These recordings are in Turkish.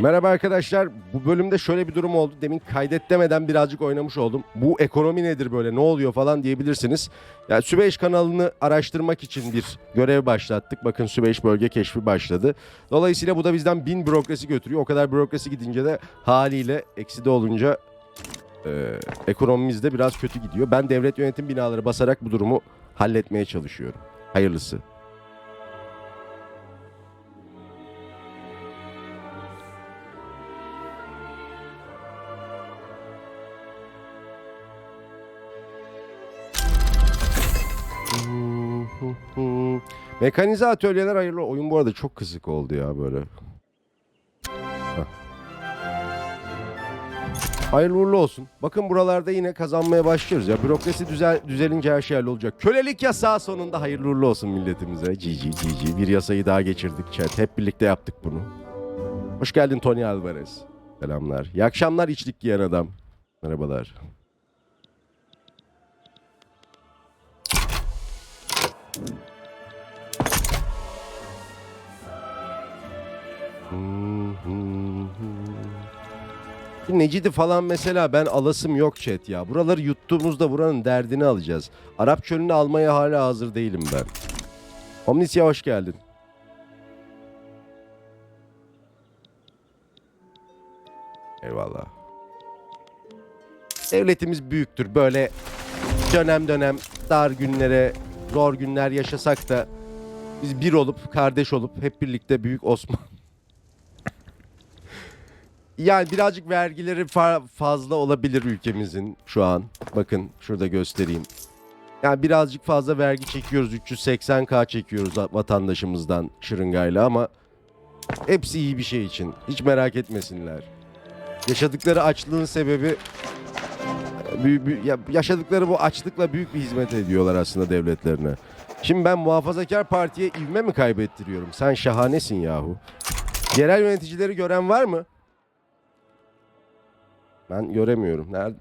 Merhaba arkadaşlar. Bu bölümde şöyle bir durum oldu. Demin kaydet demeden birazcık oynamış oldum. Bu ekonomi nedir böyle ne oluyor falan diyebilirsiniz. Yani Süveyş kanalını araştırmak için bir görev başlattık. Bakın Süveyş bölge keşfi başladı. Dolayısıyla bu da bizden bin bürokrasi götürüyor. O kadar bürokrasi gidince de haliyle ekside olunca e, ekonomimiz de biraz kötü gidiyor. Ben devlet yönetim binaları basarak bu durumu halletmeye çalışıyorum. Hayırlısı. Mekanize atölyeler hayırlı. Oyun bu arada çok kısık oldu ya böyle. Hayırlı uğurlu olsun. Bakın buralarda yine kazanmaya başlıyoruz ya. Bürokrasi düzel, düzelince her şey hallolacak. Kölelik yasağı sonunda hayırlı uğurlu olsun milletimize. Cici cici. Bir yasayı daha geçirdik chat. Hep birlikte yaptık bunu. Hoş geldin Tony Alvarez. Selamlar. İyi akşamlar içlik giyen adam. Merhabalar. Şu Necidi falan mesela ben alasım yok chat ya. Buraları yuttuğumuzda buranın derdini alacağız. Arap çölünü almaya hala hazır değilim ben. Omnisya hoş geldin. Eyvallah. Devletimiz büyüktür. Böyle dönem dönem dar günlere, zor günler yaşasak da biz bir olup, kardeş olup hep birlikte Büyük Osman yani birazcık vergileri fa- fazla olabilir ülkemizin şu an. Bakın şurada göstereyim. Yani birazcık fazla vergi çekiyoruz. 380k çekiyoruz va- vatandaşımızdan şırıngayla ama hepsi iyi bir şey için. Hiç merak etmesinler. Yaşadıkları açlığın sebebi yaşadıkları bu açlıkla büyük bir hizmet ediyorlar aslında devletlerine. Şimdi ben muhafazakar partiye ivme mi kaybettiriyorum? Sen şahanesin yahu. Yerel yöneticileri gören var mı? Ben göremiyorum. Nerede?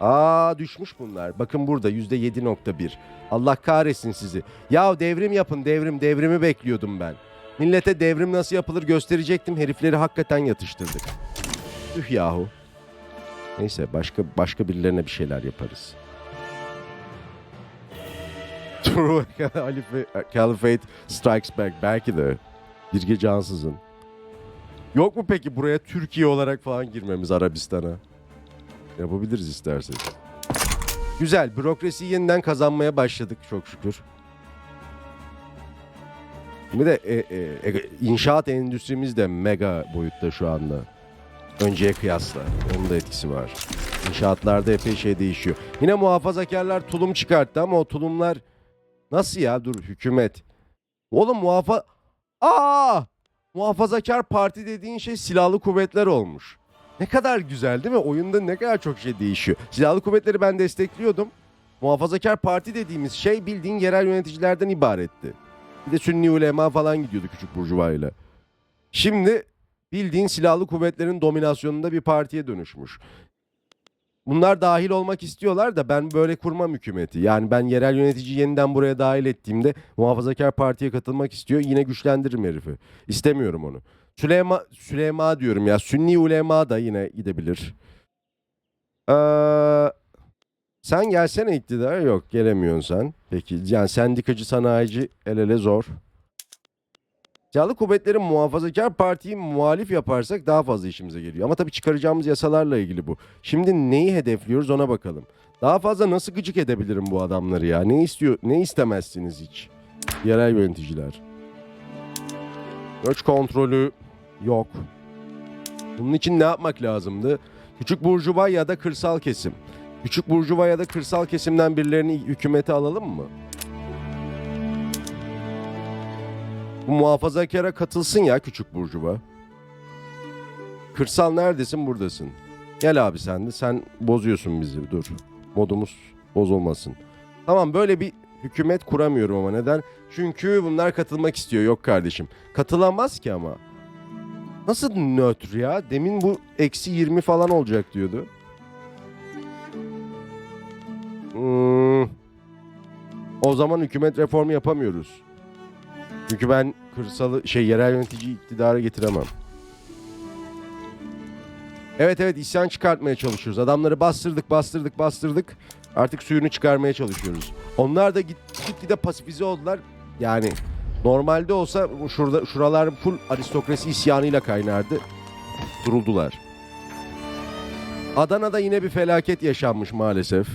Aa düşmüş bunlar. Bakın burada yüzde yedi nokta bir. Allah kahretsin sizi. Ya devrim yapın devrim. Devrimi bekliyordum ben. Millete devrim nasıl yapılır gösterecektim. Herifleri hakikaten yatıştırdık. Üh yahu. Neyse başka başka birilerine bir şeyler yaparız. True Caliphate- Strikes Back. Belki de. Bir gece ansızın. Yok mu peki buraya Türkiye olarak falan girmemiz Arabistan'a? Yapabiliriz istersek. Güzel. Bürokrasiyi yeniden kazanmaya başladık çok şükür. Bir de e, e, e, inşaat endüstrimiz de mega boyutta şu anda. Önceye kıyasla. Onun da etkisi var. İnşaatlarda epey şey değişiyor. Yine muhafazakarlar tulum çıkarttı ama o tulumlar nasıl ya? Dur hükümet. Oğlum muhafa... Aa! Muhafazakar parti dediğin şey silahlı kuvvetler olmuş. Ne kadar güzel değil mi? Oyunda ne kadar çok şey değişiyor. Silahlı kuvvetleri ben destekliyordum. Muhafazakar parti dediğimiz şey bildiğin yerel yöneticilerden ibaretti. Bir de Sünni ulema falan gidiyordu küçük burjuvayla. Şimdi bildiğin silahlı kuvvetlerin dominasyonunda bir partiye dönüşmüş. Bunlar dahil olmak istiyorlar da ben böyle kurmam hükümeti. Yani ben yerel yönetici yeniden buraya dahil ettiğimde muhafazakar partiye katılmak istiyor. Yine güçlendiririm herifi. İstemiyorum onu. Süleyma, Süleyma diyorum ya. Sünni ulema da yine gidebilir. Ee, sen gelsene iktidara. Yok gelemiyorsun sen. Peki yani sendikacı sanayici el ele zor. Silahlı kuvvetlerin muhafazakar partiyi muhalif yaparsak daha fazla işimize geliyor. Ama tabii çıkaracağımız yasalarla ilgili bu. Şimdi neyi hedefliyoruz ona bakalım. Daha fazla nasıl gıcık edebilirim bu adamları ya? Ne istiyor, ne istemezsiniz hiç? Yerel yöneticiler. Göç kontrolü yok. Bunun için ne yapmak lazımdı? Küçük burjuva ya da kırsal kesim. Küçük burjuva ya da kırsal kesimden birilerini hükümete alalım mı? Bu muhafazakara katılsın ya küçük burjuva. Kırsal neredesin buradasın. Gel abi sen de sen bozuyorsun bizi dur. Modumuz bozulmasın. Tamam böyle bir hükümet kuramıyorum ama neden? Çünkü bunlar katılmak istiyor yok kardeşim. Katılamaz ki ama. Nasıl nötr ya? Demin bu eksi 20 falan olacak diyordu. Hmm. O zaman hükümet reformu yapamıyoruz. Çünkü ben kırsalı şey yerel yönetici iktidara getiremem. Evet evet isyan çıkartmaya çalışıyoruz. Adamları bastırdık bastırdık bastırdık. Artık suyunu çıkarmaya çalışıyoruz. Onlar da git- gitgide pasifize oldular. Yani normalde olsa şurada şuralar full aristokrasi isyanıyla kaynardı. Duruldular. Adana'da yine bir felaket yaşanmış maalesef.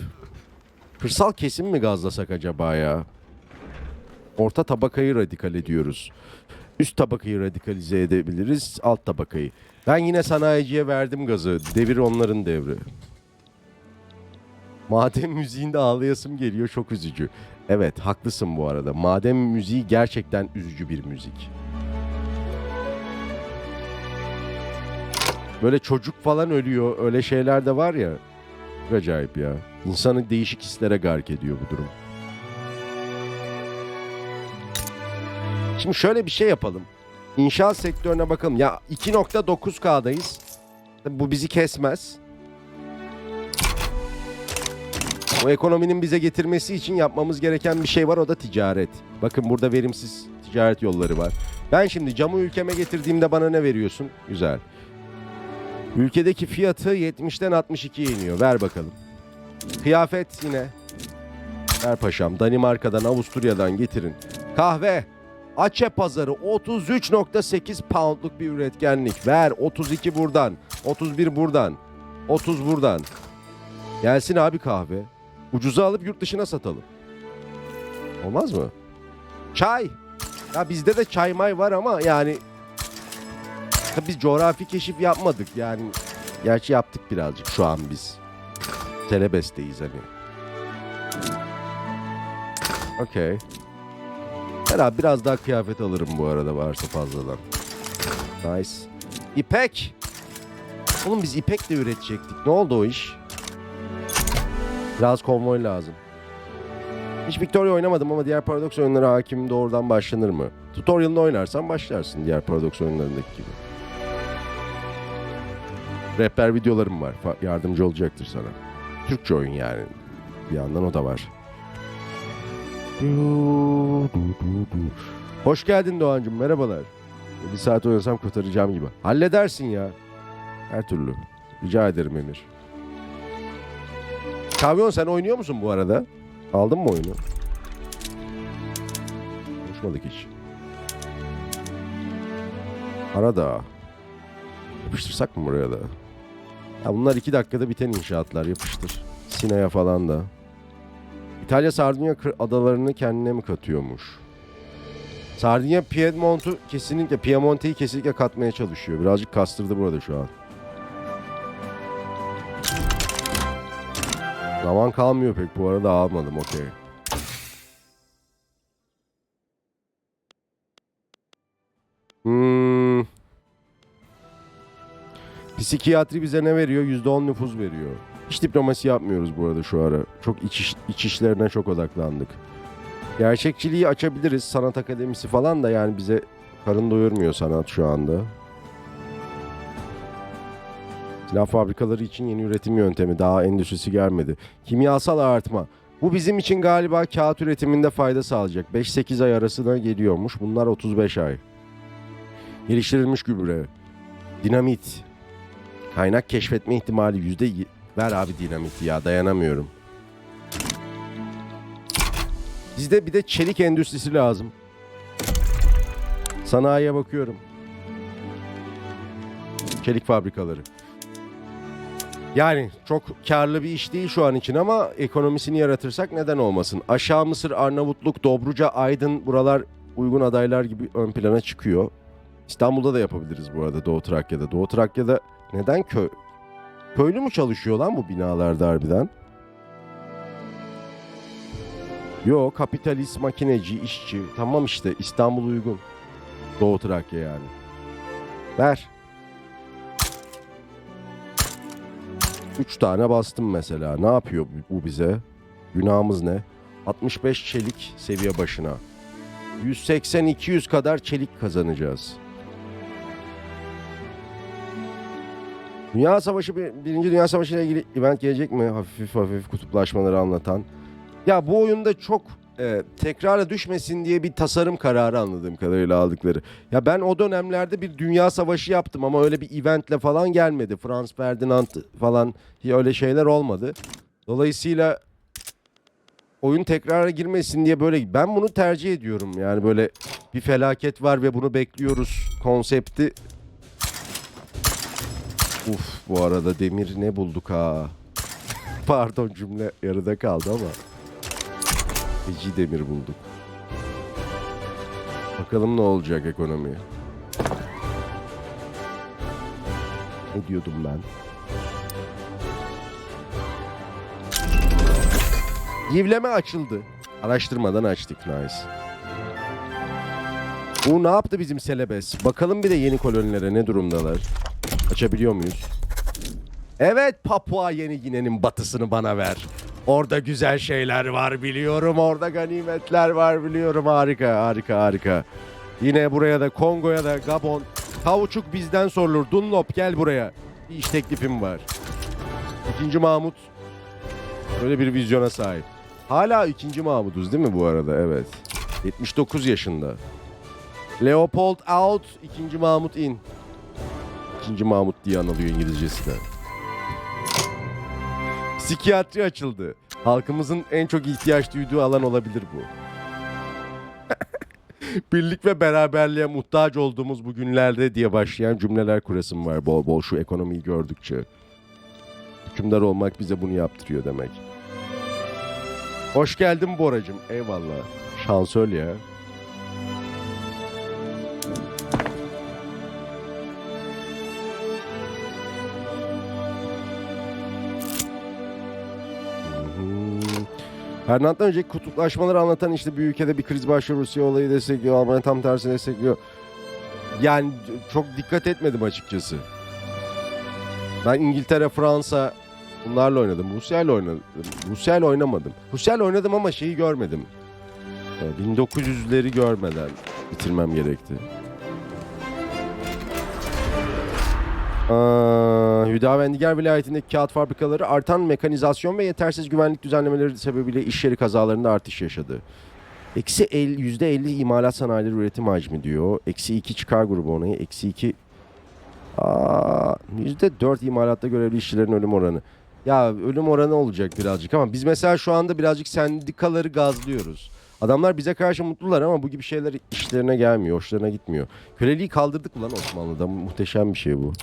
Kırsal kesim mi gazlasak acaba ya? Orta tabakayı radikal ediyoruz. Üst tabakayı radikalize edebiliriz, alt tabakayı. Ben yine sanayiciye verdim gazı. Devir onların devri. Maden müziğinde ağlayasım geliyor çok üzücü. Evet haklısın bu arada. Maden müziği gerçekten üzücü bir müzik. Böyle çocuk falan ölüyor. Öyle şeyler de var ya. Acayip ya. İnsanı değişik hislere gark ediyor bu durum. Şimdi şöyle bir şey yapalım. İnşaat sektörüne bakalım. Ya 2.9K'dayız. Tabii Bu bizi kesmez. Bu ekonominin bize getirmesi için yapmamız gereken bir şey var o da ticaret. Bakın burada verimsiz ticaret yolları var. Ben şimdi camı ülkeme getirdiğimde bana ne veriyorsun? Güzel. Ülkedeki fiyatı 70'ten 62'ye iniyor. Ver bakalım. Kıyafet yine. Ver paşam. Danimarka'dan, Avusturya'dan getirin. Kahve. Açe pazarı 33.8 poundluk bir üretkenlik. Ver 32 buradan. 31 buradan. 30 buradan. Gelsin abi kahve. Ucuza alıp yurt dışına satalım. Olmaz mı? Çay. Ya bizde de çay may var ama yani biz coğrafi keşif yapmadık yani. Gerçi yaptık birazcık şu an biz. Telebesteyiz hani. Okey. Herhalde biraz daha kıyafet alırım bu arada varsa fazladan. Nice. İpek. Oğlum biz ipek de üretecektik. Ne oldu o iş? Biraz konvoy lazım. Hiç Victoria oynamadım ama diğer Paradox oyunlara hakim doğrudan başlanır mı? Tutorial'ını oynarsan başlarsın diğer Paradox oyunlarındaki gibi. Rehber videolarım var. Yardımcı olacaktır sana. Türkçe oyun yani. Bir yandan o da var. Hoş geldin Doğancığım. Merhabalar. Bir saat oynasam kurtaracağım gibi. Halledersin ya. Her türlü. Rica ederim Emir. Kavyon sen oynuyor musun bu arada? Aldın mı oyunu? Konuşmadık hiç. Arada. Yapıştırsak mı buraya da? Ya bunlar iki dakikada biten inşaatlar. Yapıştır. Sina'ya falan da. İtalya Sardunya kır- adalarını kendine mi katıyormuş? Sardinya Piedmont'u kesinlikle Piemonte'yi kesinlikle katmaya çalışıyor. Birazcık kastırdı burada şu an. Zaman kalmıyor pek bu arada almadım okey. Hmm. Psikiyatri bize ne veriyor? %10 nüfuz veriyor. Hiç diplomasi yapmıyoruz bu arada şu ara. Çok iç, iş- iç işlerine çok odaklandık. Gerçekçiliği açabiliriz. Sanat akademisi falan da yani bize karın doyurmuyor sanat şu anda. Silah fabrikaları için yeni üretim yöntemi. Daha endüstrisi gelmedi. Kimyasal artma. Bu bizim için galiba kağıt üretiminde fayda sağlayacak. 5-8 ay arasına geliyormuş. Bunlar 35 ay. Geliştirilmiş gübre. Dinamit. Kaynak keşfetme ihtimali Ver abi dinamiti ya dayanamıyorum. Bizde bir de çelik endüstrisi lazım. Sanayiye bakıyorum. Çelik fabrikaları. Yani çok karlı bir iş değil şu an için ama ekonomisini yaratırsak neden olmasın? Aşağı Mısır, Arnavutluk, Dobruca, Aydın buralar uygun adaylar gibi ön plana çıkıyor. İstanbul'da da yapabiliriz bu arada Doğu Trakya'da. Doğu Trakya'da neden köy? Köylü mü çalışıyor lan bu binalarda harbiden? Yo kapitalist, makineci, işçi. Tamam işte İstanbul uygun. Doğu Trakya yani. Ver. Üç tane bastım mesela. Ne yapıyor bu- bize? Günahımız ne? 65 çelik seviye başına. 180-200 kadar çelik kazanacağız. Dünya Savaşı, bir- Birinci Dünya Savaşı ile ilgili event gelecek mi? Hafif hafif kutuplaşmaları anlatan. Ya bu oyunda çok e, tekrara düşmesin diye bir tasarım kararı anladığım kadarıyla aldıkları. Ya ben o dönemlerde bir dünya savaşı yaptım ama öyle bir eventle falan gelmedi. Franz Ferdinand falan öyle şeyler olmadı. Dolayısıyla oyun tekrara girmesin diye böyle ben bunu tercih ediyorum. Yani böyle bir felaket var ve bunu bekliyoruz konsepti. Uf bu arada demir ne bulduk ha. Pardon cümle yarıda kaldı ama. Feci demir bulduk. Bakalım ne olacak ekonomiye. Ne diyordum ben? Yivleme açıldı. Araştırmadan açtık nice. Bu ne yaptı bizim selebes? Bakalım bir de yeni kolonilere ne durumdalar. Açabiliyor muyuz? Evet Papua Yeni Gine'nin batısını bana ver. Orada güzel şeyler var biliyorum. Orada ganimetler var biliyorum. Harika harika harika. Yine buraya da Kongo'ya da Gabon. Kavuçuk bizden sorulur. Dunlop gel buraya. Bir iş teklifim var. İkinci Mahmut böyle bir vizyona sahip. Hala ikinci Mahmut'uz değil mi bu arada? Evet. 79 yaşında. Leopold out, ikinci Mahmut in. İkinci Mahmut diye anılıyor İngilizcesi de. Psikiyatri açıldı. Halkımızın en çok ihtiyaç duyduğu alan olabilir bu. Birlik ve beraberliğe muhtaç olduğumuz bu günlerde diye başlayan cümleler kurasım var bol bol şu ekonomiyi gördükçe. Hükümdar olmak bize bunu yaptırıyor demek. Hoş geldin Boracım. Eyvallah. Şansöl ya. Fernand'dan önceki kutuplaşmaları anlatan işte bir ülkede bir kriz başlıyor Rusya olayı destekliyor Almanya tam tersini destekliyor. Yani çok dikkat etmedim açıkçası. Ben İngiltere, Fransa bunlarla oynadım. Rusya ile oynadım. Rusya ile oynamadım. Rusya ile oynadım ama şeyi görmedim. Ee, 1900'leri görmeden bitirmem gerekti. Aa, Hüdavendigar vilayetindeki kağıt fabrikaları artan mekanizasyon ve yetersiz güvenlik düzenlemeleri sebebiyle iş yeri kazalarında artış yaşadı. Eksi el- yüzde 50 imalat sanayileri üretim hacmi diyor. Eksi 2 çıkar grubu onayı. Eksi 2 Aa, yüzde dört imalatta görevli işçilerin ölüm oranı. Ya ölüm oranı olacak birazcık ama biz mesela şu anda birazcık sendikaları gazlıyoruz. Adamlar bize karşı mutlular ama bu gibi şeyler işlerine gelmiyor, hoşlarına gitmiyor. Köleliği kaldırdık ulan Osmanlı'da. Muhteşem bir şey bu.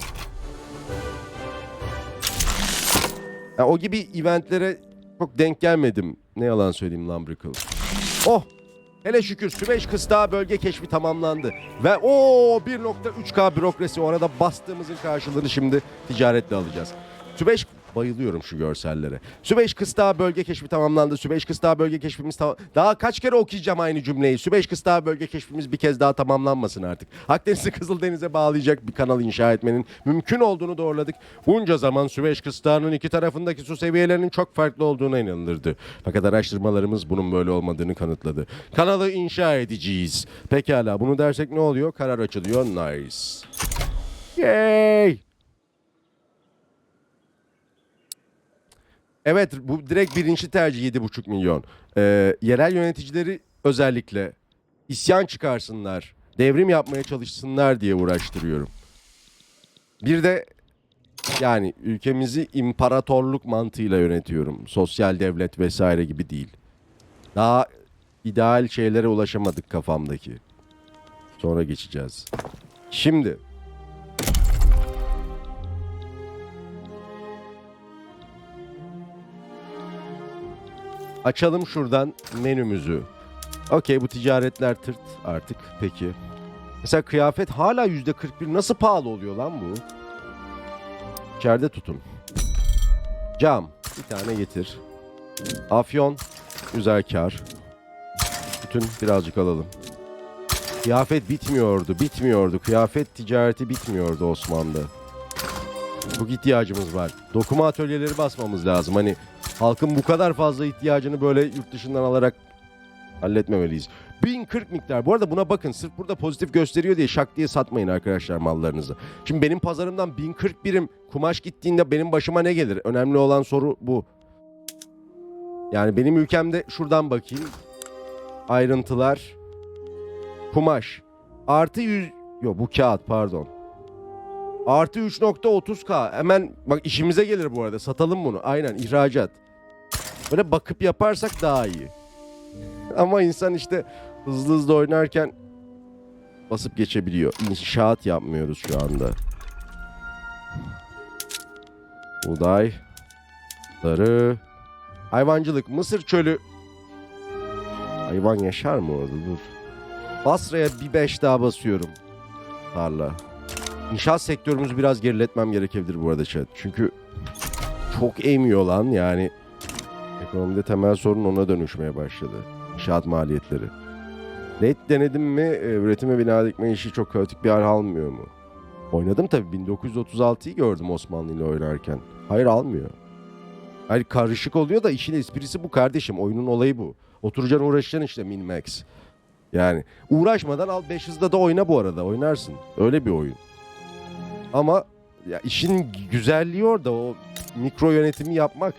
Ya o gibi eventlere çok denk gelmedim. Ne yalan söyleyeyim Lambrickle. Oh! Hele şükür Süveyş kıstağı bölge keşfi tamamlandı. Ve o 1.3K bürokrasi orada bastığımızın karşılığını şimdi ticaretle alacağız. Süveyş bayılıyorum şu görsellere. Süveyş kıstağı bölge keşfi tamamlandı. Süveyş kıstağı bölge keşfimiz tamam... Daha kaç kere okuyacağım aynı cümleyi. Süveyş kıstağı bölge keşfimiz bir kez daha tamamlanmasın artık. Akdeniz'i Kızıldeniz'e bağlayacak bir kanal inşa etmenin mümkün olduğunu doğruladık. Bunca zaman Süveyş kıstağının iki tarafındaki su seviyelerinin çok farklı olduğuna inanılırdı. Fakat araştırmalarımız bunun böyle olmadığını kanıtladı. Kanalı inşa edeceğiz. Pekala bunu dersek ne oluyor? Karar açılıyor. Nice. Yay! Evet bu direkt birinci tercih 7,5 milyon. Ee, yerel yöneticileri özellikle isyan çıkarsınlar, devrim yapmaya çalışsınlar diye uğraştırıyorum. Bir de yani ülkemizi imparatorluk mantığıyla yönetiyorum. Sosyal devlet vesaire gibi değil. Daha ideal şeylere ulaşamadık kafamdaki. Sonra geçeceğiz. Şimdi Açalım şuradan menümüzü. Okey bu ticaretler tırt artık. Peki. Mesela kıyafet hala yüzde 41 nasıl pahalı oluyor lan bu? İçeride tutun. Cam. Bir tane getir. Afyon. Güzel kar. Bütün birazcık alalım. Kıyafet bitmiyordu. Bitmiyordu. Kıyafet ticareti bitmiyordu Osmanlı'da. Çok ihtiyacımız var. Dokuma atölyeleri basmamız lazım. Hani halkın bu kadar fazla ihtiyacını böyle yurt dışından alarak halletmemeliyiz. 1040 miktar. Bu arada buna bakın. Sırf burada pozitif gösteriyor diye şak diye satmayın arkadaşlar mallarınızı. Şimdi benim pazarımdan 1040 birim kumaş gittiğinde benim başıma ne gelir? Önemli olan soru bu. Yani benim ülkemde şuradan bakayım. ayrıntılar. Kumaş. Artı 100... Yok bu kağıt pardon. Artı 3.30k. Hemen bak işimize gelir bu arada. Satalım bunu. Aynen ihracat. Böyle bakıp yaparsak daha iyi. Ama insan işte hızlı hızlı oynarken basıp geçebiliyor. İnşaat yapmıyoruz şu anda. Buğday. Darı. Hayvancılık. Mısır çölü. Hayvan yaşar mı orada? Dur. Basra'ya bir beş daha basıyorum. Tarla. İnşaat sektörümüzü biraz geriletmem gerekebilir bu arada chat. Çünkü çok emiyor lan yani. Ekonomide temel sorun ona dönüşmeye başladı. İnşaat maliyetleri. Net denedim mi e, üretime bina dikme işi çok kaotik bir hal almıyor mu? Oynadım tabii 1936'yı gördüm Osmanlı ile oynarken. Hayır almıyor. Hayır karışık oluyor da işin esprisi bu kardeşim. Oyunun olayı bu. Oturacaksın uğraşacaksın işte min max. Yani uğraşmadan al 5 hızda da oyna bu arada oynarsın. Öyle bir oyun. Ama ya işin güzelliği orada o mikro yönetimi yapmak.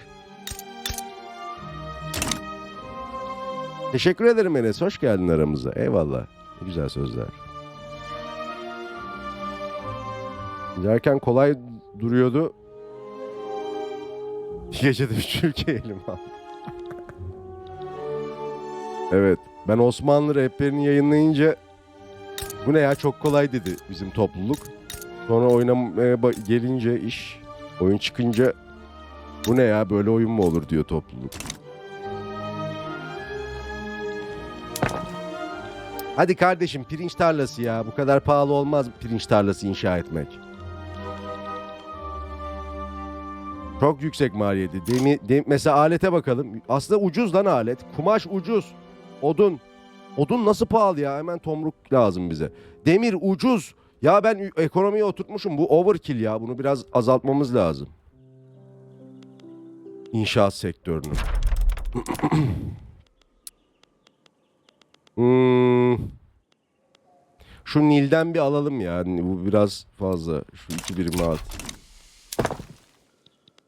Teşekkür ederim Enes. Hoş geldin aramıza. Eyvallah. Güzel sözler. Giderken kolay duruyordu. Gecede üç ülke elim aldı. evet. Ben Osmanlı rehberini yayınlayınca bu ne ya çok kolay dedi bizim topluluk. Sonra oynamaya gelince iş, oyun çıkınca bu ne ya böyle oyun mu olur diyor topluluk. Hadi kardeşim pirinç tarlası ya. Bu kadar pahalı olmaz pirinç tarlası inşa etmek. Çok yüksek maliyeti. Demi, dem- mesela alete bakalım. Aslında ucuz lan alet. Kumaş ucuz. Odun. Odun nasıl pahalı ya? Hemen tomruk lazım bize. Demir ucuz. Ya ben ekonomiye oturtmuşum. Bu overkill ya. Bunu biraz azaltmamız lazım. İnşaat sektörünü. Hmm. Şu Nil'den bir alalım ya. Bu biraz fazla. Şu iki birimi at.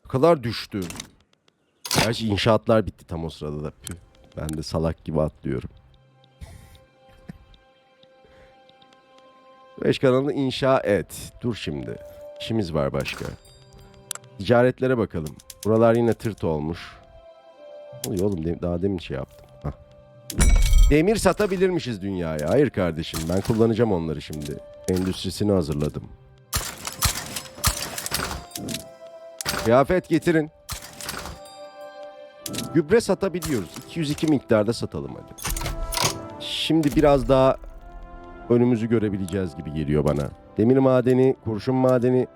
Ne kadar düştü. Gerçi inşaatlar bitti tam o sırada da. Püh. Ben de salak gibi atlıyorum. Beş kanalını inşa et. Dur şimdi. İşimiz var başka. Ticaretlere bakalım. Buralar yine tırt olmuş. Oluyor oğlum daha demin şey yaptım. Hah. Demir satabilirmişiz dünyaya. Hayır kardeşim ben kullanacağım onları şimdi. Endüstrisini hazırladım. Kıyafet getirin. Gübre satabiliyoruz. 202 miktarda satalım hadi. Şimdi biraz daha önümüzü görebileceğiz gibi geliyor bana. Demir madeni, kurşun madeni,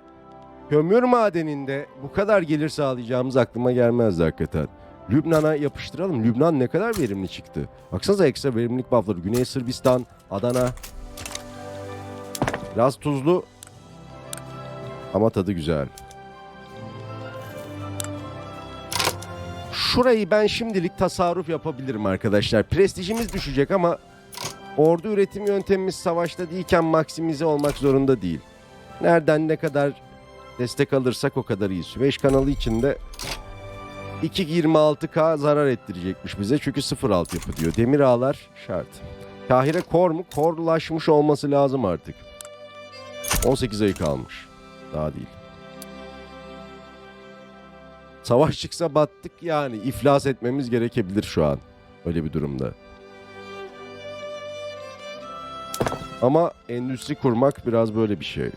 kömür madeninde bu kadar gelir sağlayacağımız aklıma gelmezdi hakikaten. Lübnan'a yapıştıralım. Lübnan ne kadar verimli çıktı. Baksanıza ekstra verimlilik buffları. Güney Sırbistan, Adana. Biraz tuzlu ama tadı güzel. Şurayı ben şimdilik tasarruf yapabilirim arkadaşlar. Prestijimiz düşecek ama ordu üretim yöntemimiz savaşta değilken maksimize olmak zorunda değil. Nereden ne kadar destek alırsak o kadar iyi. Süveyş kanalı içinde 2.26k zarar ettirecekmiş bize çünkü 0.6 yapı diyor. Demir ağlar şart. Kahire kor mu? Korlaşmış olması lazım artık. 18 ayı kalmış. Daha değil. Savaş çıksa battık yani. iflas etmemiz gerekebilir şu an. Öyle bir durumda. Ama endüstri kurmak biraz böyle bir şey.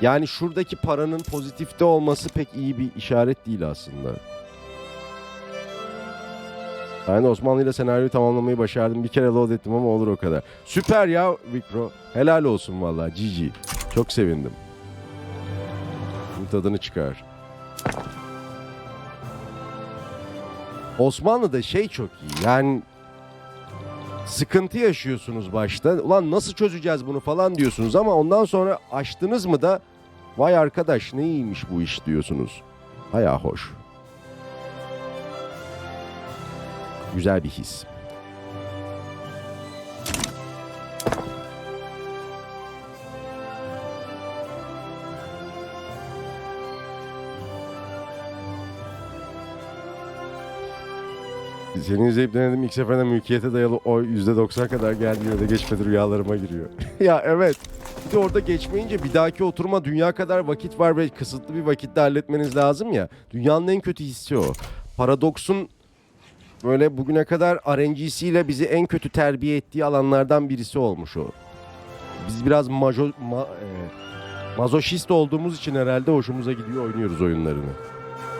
Yani şuradaki paranın pozitifte olması pek iyi bir işaret değil aslında. Ben Osmanlı ile senaryoyu tamamlamayı başardım. Bir kere load ettim ama olur o kadar. Süper ya Vikro. Helal olsun vallahi. GG. Çok sevindim. Bunun tadını çıkar. Osmanlı'da şey çok iyi. Yani sıkıntı yaşıyorsunuz başta. Ulan nasıl çözeceğiz bunu falan diyorsunuz ama ondan sonra açtınız mı da vay arkadaş ne iyiymiş bu iş diyorsunuz. Baya hoş. Güzel bir his. Seni izleyip denedim ilk seferinde mülkiyete dayalı oy %90 kadar geldi yine de geçmedi rüyalarıma giriyor. ya evet. Bir de orada geçmeyince bir dahaki oturma dünya kadar vakit var ve kısıtlı bir vakitte halletmeniz lazım ya. Dünyanın en kötü hissi o. Paradoksun böyle bugüne kadar RNG'siyle bizi en kötü terbiye ettiği alanlardan birisi olmuş o. Biz biraz majo, ma, e, mazoşist olduğumuz için herhalde hoşumuza gidiyor oynuyoruz oyunlarını.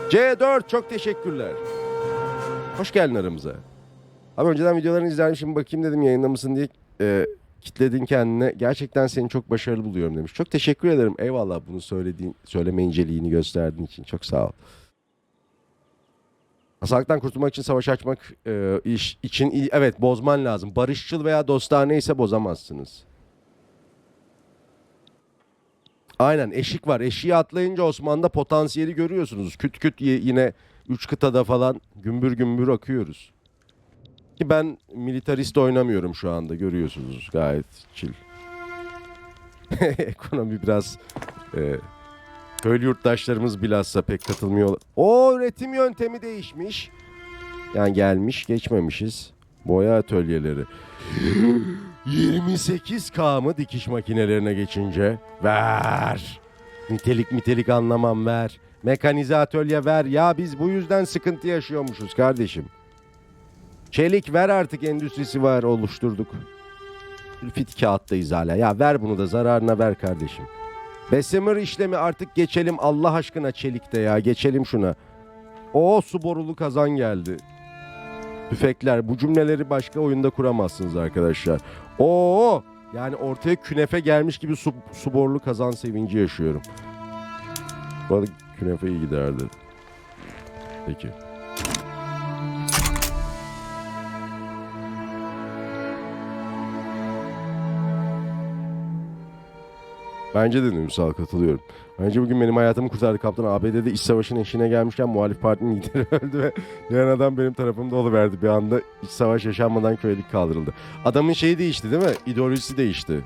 C4 çok teşekkürler. Hoş geldin aramıza. Abi önceden videolarını izlerim şimdi bakayım dedim yayında mısın diye e, kitledin kendine. Gerçekten seni çok başarılı buluyorum demiş. Çok teşekkür ederim. Eyvallah bunu söylediğin, söyleme inceliğini gösterdiğin için. Çok sağ ol. Hastalıktan kurtulmak için savaş açmak e, iş için evet bozman lazım. Barışçıl veya dostane ise bozamazsınız. Aynen eşik var. Eşiği atlayınca Osman'da potansiyeli görüyorsunuz. Küt küt yine üç kıtada falan gümbür gümbür akıyoruz. Ki ben militarist oynamıyorum şu anda görüyorsunuz gayet chill. Ekonomi biraz e, köylü yurttaşlarımız bilhassa pek katılmıyor. O üretim yöntemi değişmiş. Yani gelmiş geçmemişiz. Boya atölyeleri. 28K mı dikiş makinelerine geçince? Ver. Nitelik nitelik anlamam ver. Mekanize atölye ver. Ya biz bu yüzden sıkıntı yaşıyormuşuz kardeşim. Çelik ver artık endüstrisi var oluşturduk. Fit kağıttayız hala. Ya ver bunu da zararına ver kardeşim. Bessemer işlemi artık geçelim Allah aşkına çelikte ya. Geçelim şuna. O su borulu kazan geldi. Tüfekler. Bu cümleleri başka oyunda kuramazsınız arkadaşlar. Oo! Yani ortaya künefe gelmiş gibi su, su borulu kazan sevinci yaşıyorum. Bu arada künefe iyi giderdi. Peki. Bence de Ünsal katılıyorum. Bence bugün benim hayatımı kurtardı kaptan. ABD'de iç savaşın eşiğine gelmişken muhalif partinin lideri öldü ve diğer adam benim tarafımda oluverdi. Bir anda iç savaş yaşanmadan kölelik kaldırıldı. Adamın şeyi değişti değil mi? İdeolojisi değişti.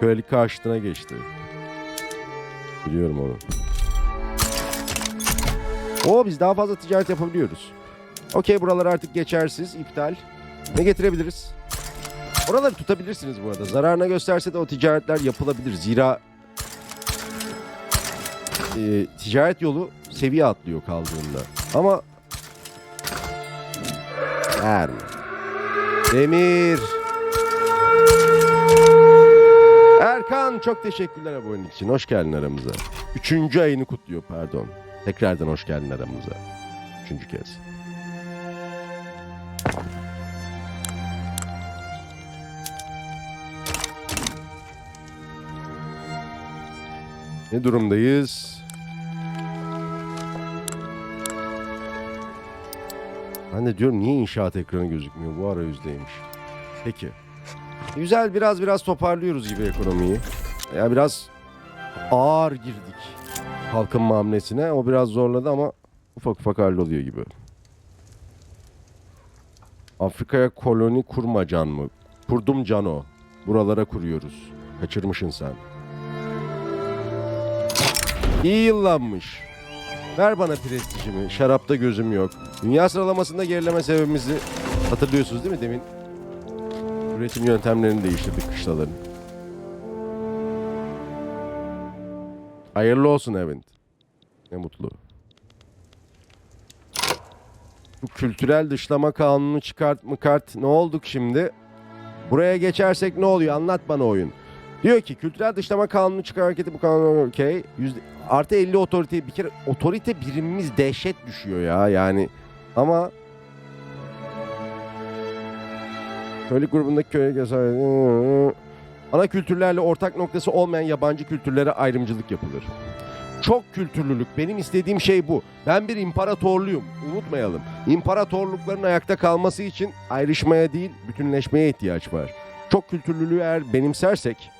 Kölelik karşıtına geçti. Biliyorum onu. Oo biz daha fazla ticaret yapabiliyoruz. Okey buralar artık geçersiz, iptal. Ne getirebiliriz? Oraları tutabilirsiniz bu arada. Zararına gösterse de o ticaretler yapılabilir. Zira e, ticaret yolu seviye atlıyor kaldığında. Ama verme. Demir. Erkan çok teşekkürler abonelik için. Hoş geldin aramıza. Üçüncü ayını kutluyor pardon. Tekrardan hoş geldin aramıza. Üçüncü kez. Ne durumdayız? Ben de diyorum niye inşaat ekranı gözükmüyor? Bu arayüzdeymiş. Peki. Güzel biraz biraz toparlıyoruz gibi ekonomiyi. Ya biraz ağır girdik kalkınma hamlesine. O biraz zorladı ama ufak ufak halloluyor gibi. Afrika'ya koloni kurma can mı? Kurdum cano. Buralara kuruyoruz. Kaçırmışsın sen. İyi yıllanmış. Ver bana prestijimi. Şarapta gözüm yok. Dünya sıralamasında gerileme sebebimizi hatırlıyorsunuz değil mi demin? Üretim yöntemlerini değiştirdik kışlaların. Hayırlı olsun Event. Ne mutlu. Bu kültürel dışlama kanunu çıkart mı kart ne olduk şimdi? Buraya geçersek ne oluyor? Anlat bana oyun. Diyor ki kültürel dışlama kanunu çıkar hareketi bu kanun okey. Artı 50 otorite bir kere otorite birimimiz dehşet düşüyor ya yani. Ama Köylük grubundaki köye göster ana kültürlerle ortak noktası olmayan yabancı kültürlere ayrımcılık yapılır. Çok kültürlülük. Benim istediğim şey bu. Ben bir imparatorluyum. Unutmayalım. İmparatorlukların ayakta kalması için ayrışmaya değil, bütünleşmeye ihtiyaç var. Çok kültürlülüğü eğer benimsersek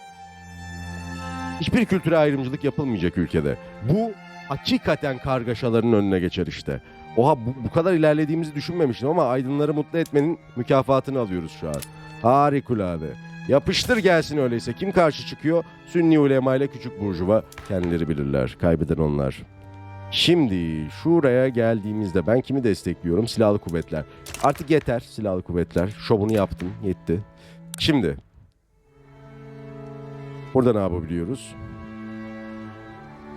hiçbir kültüre ayrımcılık yapılmayacak ülkede. Bu hakikaten kargaşaların önüne geçer işte. Oha bu, bu kadar ilerlediğimizi düşünmemiştim ama aydınları mutlu etmenin mükafatını alıyoruz şu an. Harikulade. Yapıştır gelsin öyleyse. Kim karşı çıkıyor? Sünni ulema ile küçük burjuva kendileri bilirler. Kaybeden onlar. Şimdi şuraya geldiğimizde ben kimi destekliyorum? Silahlı kuvvetler. Artık yeter silahlı kuvvetler. Şovunu yaptım. Yetti. Şimdi burada ne yapabiliyoruz?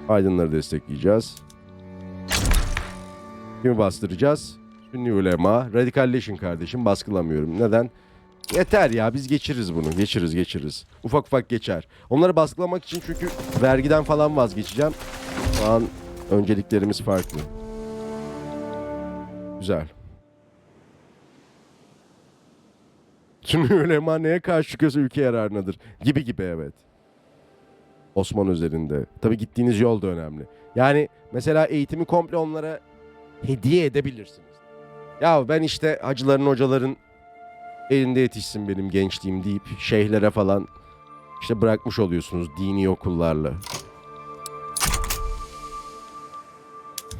Aydınları destekleyeceğiz. Kimi bastıracağız? Sünni ulema. Radikalleşin kardeşim. Baskılamıyorum. Neden? Yeter ya biz geçiririz bunu. Geçiririz geçiririz. Ufak ufak geçer. Onları baskılamak için çünkü vergiden falan vazgeçeceğim. Şu an önceliklerimiz farklı. Güzel. Sünni ulema neye karşı çıkıyorsa ülke yararınadır. Gibi gibi evet. Osman üzerinde. Tabii gittiğiniz yol da önemli. Yani mesela eğitimi komple onlara hediye edebilirsiniz. Ya ben işte hacıların hocaların elinde yetişsin benim gençliğim deyip şeyhlere falan işte bırakmış oluyorsunuz dini okullarla.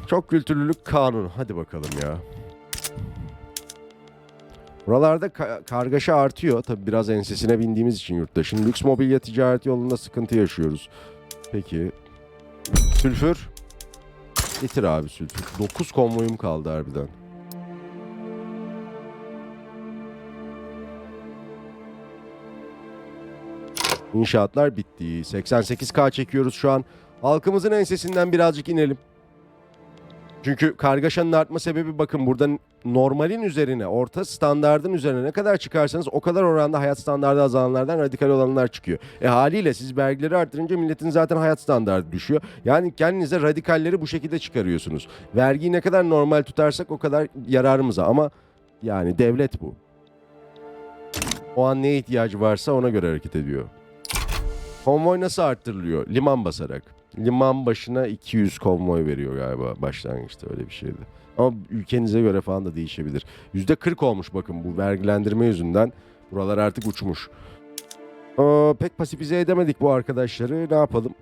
Çok kültürlülük kanunu. Hadi bakalım ya. Buralarda ka- kargaşa artıyor. Tabi biraz ensesine bindiğimiz için yurttaşın. Lüks mobilya ticareti yolunda sıkıntı yaşıyoruz. Peki. Sülfür. Getir abi sülfür. 9 konvoyum kaldı harbiden. İnşaatlar bitti. 88K çekiyoruz şu an. Halkımızın ensesinden birazcık inelim. Çünkü kargaşanın artma sebebi bakın burada normalin üzerine, orta standardın üzerine ne kadar çıkarsanız o kadar oranda hayat standardı azalanlardan radikal olanlar çıkıyor. E haliyle siz vergileri arttırınca milletin zaten hayat standardı düşüyor. Yani kendinize radikalleri bu şekilde çıkarıyorsunuz. Vergiyi ne kadar normal tutarsak o kadar yararımıza ama yani devlet bu. O an neye ihtiyacı varsa ona göre hareket ediyor. Konvoy nasıl arttırılıyor? Liman basarak. Liman başına 200 konvoy veriyor galiba başlangıçta öyle bir şeydi. Ama ülkenize göre falan da değişebilir. %40 olmuş bakın bu vergilendirme yüzünden. Buralar artık uçmuş. Ee, pek pasifize edemedik bu arkadaşları. Ne yapalım?